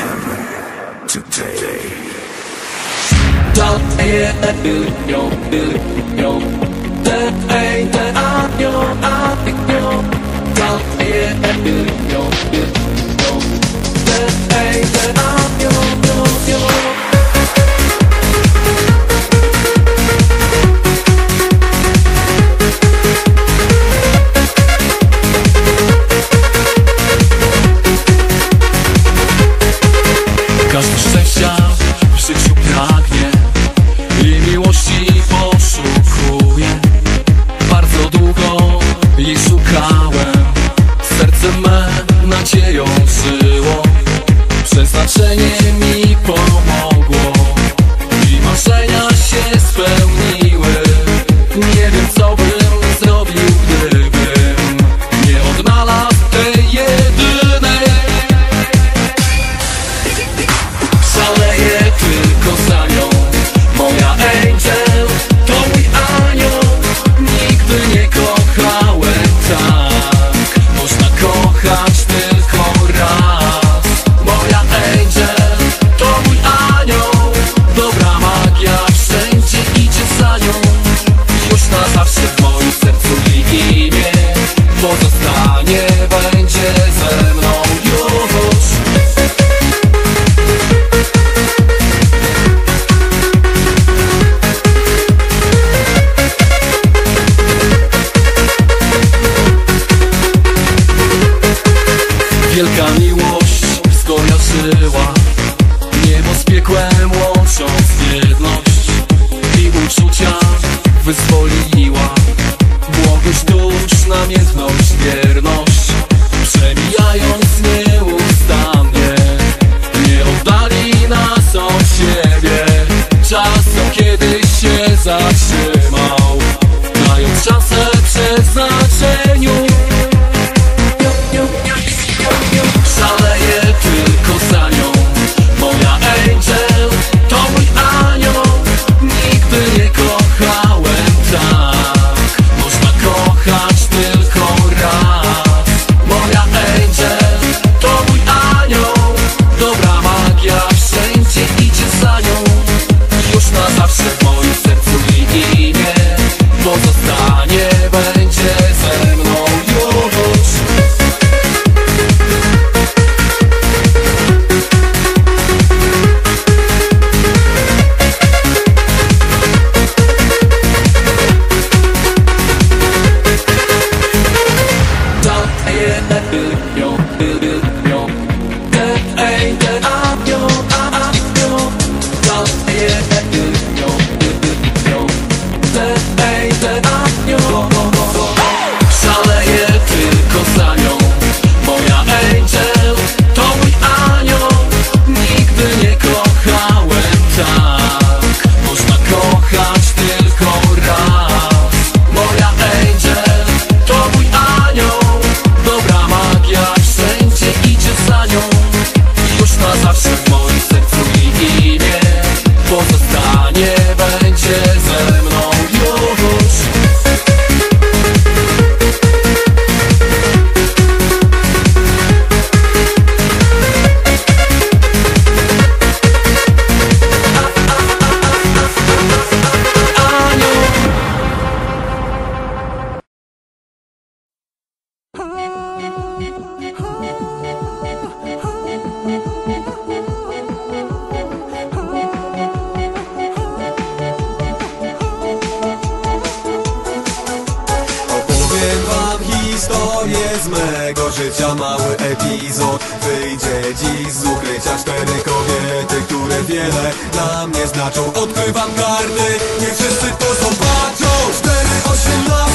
happen today. Don't hear the dude, yo, dude, yo. jobs. Six Zwykłem łącząc jedność i uczucia wyzwoliła. Błogość dusz, namiętność, wierność Przemijając nieustannie Nie oddali nas od siebie. Czas okienny muñeco koniec mego życia. Mały epizod wyjdzie dziś z ukrycia. Cztery kobiety, które wiele dla mnie znaczą. Odkrywam karty, nie wszyscy to zobaczą. Cztery, osiemnaście